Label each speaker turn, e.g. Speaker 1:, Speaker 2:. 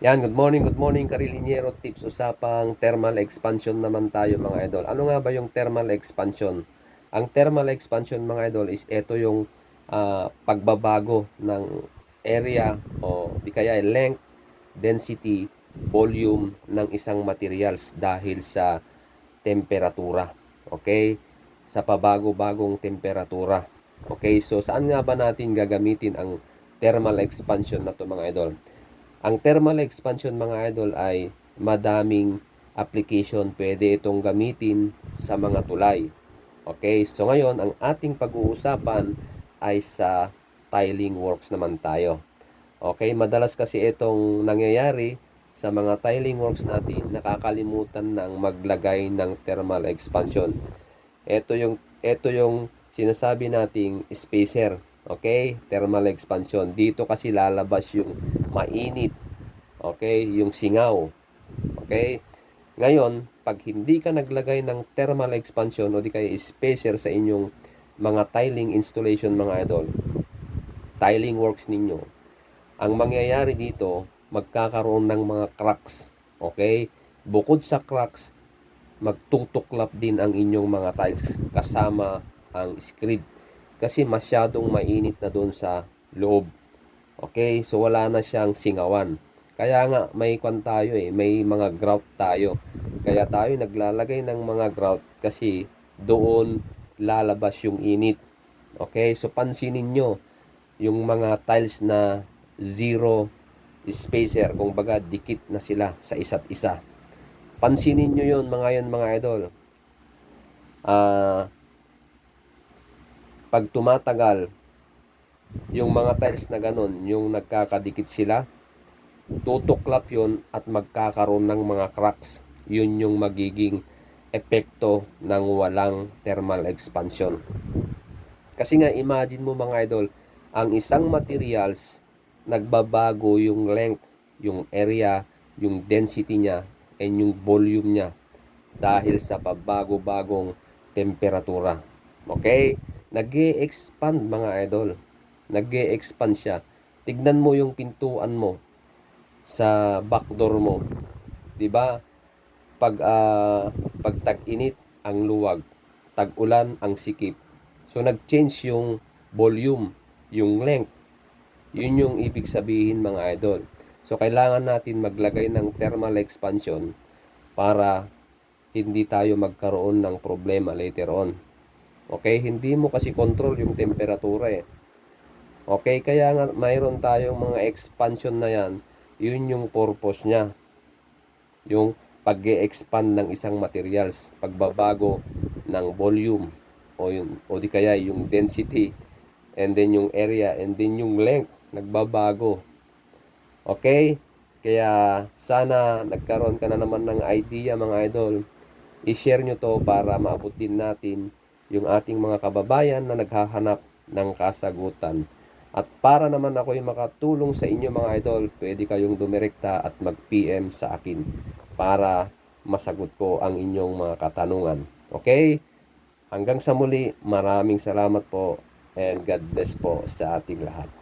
Speaker 1: Yan, good morning, good morning Karilinyero Tips usapang thermal expansion naman tayo mga idol. Ano nga ba yung thermal expansion? Ang thermal expansion mga idol is ito yung ah, pagbabago ng area o di kaya length, density, volume ng isang materials dahil sa temperatura. Okay? Sa pabago-bagong temperatura. Okay, so saan nga ba natin gagamitin ang thermal expansion na to mga idol? Ang thermal expansion mga idol ay madaming application. Pwede itong gamitin sa mga tulay. Okay, so ngayon ang ating pag-uusapan ay sa tiling works naman tayo. Okay, madalas kasi itong nangyayari sa mga tiling works natin, nakakalimutan ng maglagay ng thermal expansion. Ito yung ito yung sinasabi nating spacer. Okay? Thermal expansion. Dito kasi lalabas yung mainit. Okay? Yung singaw. Okay? Ngayon, pag hindi ka naglagay ng thermal expansion o di kaya spacer sa inyong mga tiling installation mga idol, tiling works ninyo, ang mangyayari dito, magkakaroon ng mga cracks. Okay? Bukod sa cracks, magtutuklap din ang inyong mga tiles kasama ang screed kasi masyadong mainit na doon sa loob. Okay, so wala na siyang singawan. Kaya nga may kwan tayo eh, may mga grout tayo. Kaya tayo naglalagay ng mga grout kasi doon lalabas yung init. Okay, so pansinin nyo yung mga tiles na zero spacer, kung baga dikit na sila sa isa't isa. Pansinin nyo yun mga yan mga idol. Ah, pag tumatagal, yung mga tiles na ganun, yung nagkakadikit sila, tutuklap yun at magkakaroon ng mga cracks. Yun yung magiging epekto ng walang thermal expansion. Kasi nga, imagine mo mga idol, ang isang materials, nagbabago yung length, yung area, yung density niya, and yung volume niya dahil sa pabago-bagong temperatura. Okay? nag expand mga idol. Nag expand siya. Tignan mo yung pintuan mo sa back door mo. 'Di ba? Pag uh, pag tag-init ang luwag, tag-ulan ang sikip. So nag-change yung volume, yung length. Yun yung ibig sabihin mga idol. So kailangan natin maglagay ng thermal expansion para hindi tayo magkaroon ng problema later on. Okay, hindi mo kasi control yung temperatura eh. Okay, kaya nga mayroon tayong mga expansion na yan. Yun yung purpose niya. Yung pag expand ng isang materials, pagbabago ng volume o yung o di kaya yung density and then yung area and then yung length nagbabago. Okay? Kaya sana nagkaroon ka na naman ng idea mga idol. I-share nyo to para maabot din natin yung ating mga kababayan na naghahanap ng kasagutan. At para naman ako yung makatulong sa inyo mga idol, pwede kayong dumirekta at mag-PM sa akin para masagot ko ang inyong mga katanungan. Okay? Hanggang sa muli, maraming salamat po and God bless po sa ating lahat.